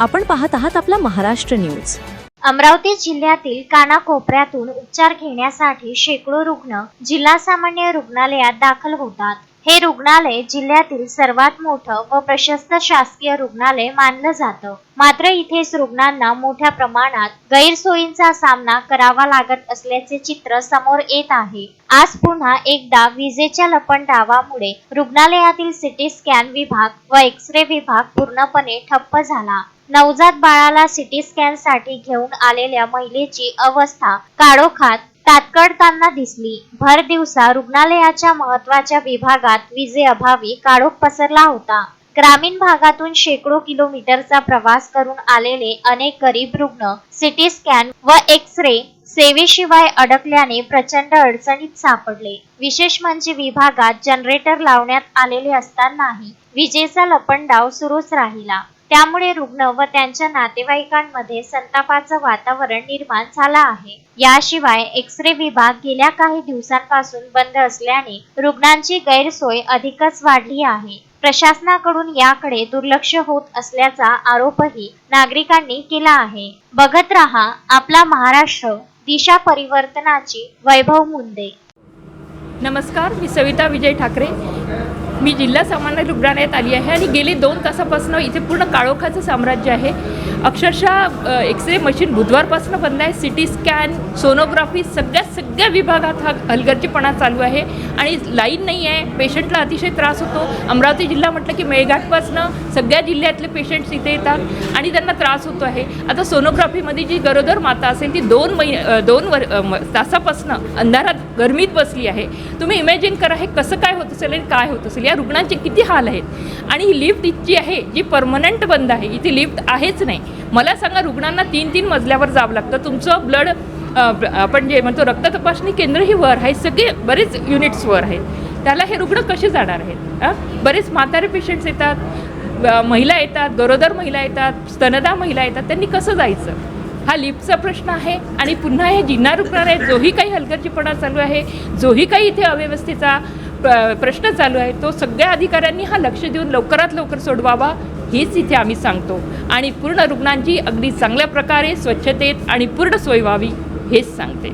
आपण पाहत आहात आपला महाराष्ट्र न्यूज. अमरावती जिल्ह्यातील कानाकोपऱ्यातून उपचार घेण्यासाठी शेकडो रुग्ण जिल्हा सामान्य रुग्णालयात दाखल होतात. हे रुग्णालय जिल्ह्यातील सर्वात मोठं व प्रशस्त शासकीय रुग्णालय मानलं जातं. मात्र इथेच रुग्णांना मोठ्या प्रमाणात गैरसोयींचा सामना करावा लागत असल्याचे चित्र समोर येत आहे. आज पुन्हा एकदा विजेच्या लपंडावामुळे रुग्णालयातील सिटी स्कॅन विभाग व एक्स रे विभाग पूर्णपणे ठप्प झाला. नवजात बाळाला सिटी स्कॅनसाठी घेऊन आलेल्या महिलेची अवस्था काळोखात तात्कडताना दिसली. भर दिवसा रुग्णालयाच्या महत्त्वाच्या विभागात विजेअभावी काळोख पसरला होता. ग्रामीण भागातून शेकडो किलोमीटरचा प्रवास करून आलेले अनेक गरीब रुग्ण सिटी स्कॅन व एक्स रे सेवेशिवाय अडकल्याने प्रचंड अडचणीत सापडले. विशेष म्हणजे विभागात जनरेटर लावण्यात आलेले असतानाही विजेचा लपंडाव सुरूच राहिला. त्यामुळे रुग्ण व त्यांच्या नातेवाईकांमध्ये संतापाचं वातावरण निर्माण झालं आहे. याशिवाय एक्स रे विभाग गेल्या काही दिवसांपासून बंद असल्याने रुग्णांची गैरसोय अधिकच वाढली आहे. प्रशासनाकडून याकडे दुर्लक्ष होत असल्याचा आरोपही नागरिकांनी केला आहे. बघत रहा आपला महाराष्ट्र दिशा परिवर्तनाची वैभव मुंदे. नमस्कार मी सविता विजय ठाकरे. मी जिल्हा सामान्य रुग्णालयात आली आहे आणि गेले दोन तासापासून इथे पूर्ण काळोखाचं साम्राज्य आहे. अक्षरशः एक्स रे मशीन बुधवारपासून बंद आहे. सी टी स्कॅन सोनोग्राफी सगळ्या सगळ्या विभागात हा हलगर्जीपणा चालू आहे. आणि लाईन नाही आहे. पेशंटला अतिशय त्रास होतो. अमरावती जिल्हा म्हटलं की मेळघाटपासनं सगळ्या जिल्ह्यातले पेशंट्स इथे येतात आणि त्यांना त्रास होतो आहे. आता सोनोग्राफीमध्ये जी गरोदर माता असेल ती दोन महिने दोन वर तासापासून तासापासनं अंधारात गरमीत बसली आहे. तुम्ही इमॅजिन करा हे कसं काय होत असेल आणि काय होत असेल? या रुग्णांचे किती हाल आहेत? आणि ही लिफ्ट जी आहे जी परमनंट बंद आहे इथे लिफ्ट आहेच नाही. मला सांगा रुग्णांना तीन तीन मजल्यावर जावं लागतं. तुमचं ब्लड आपण जे म्हणतो रक्त तपासणी केंद्रही वर आहे सगळे बरेच युनिट्स वर आहेत. त्याला हे रुग्ण कसे जाणार आहेत? बरेच म्हातारे पेशंट्स येतात महिला येतात गरोदर महिला येतात स्तनदा महिला येतात. त्यांनी कसं जायचं? हा लिफ्टचा प्रश्न आहे. आणि पुन्हा हे जिन्हा रुग्णालय जोही काही हलगर्जीपणा चालू आहे जोही काही इथे अव्यवस्थेचा प्रश्न चालू आहे तो सगळ्या अधिकाऱ्यांनी हा लक्ष देऊन लवकरात लवकर सोडवावा हेच इथे आम्ही सांगतो. आणि पूर्ण रुग्णांची अगदी चांगल्या प्रकारे स्वच्छतेत आणि पूर्ण सोय व्हावी हेच सांगते.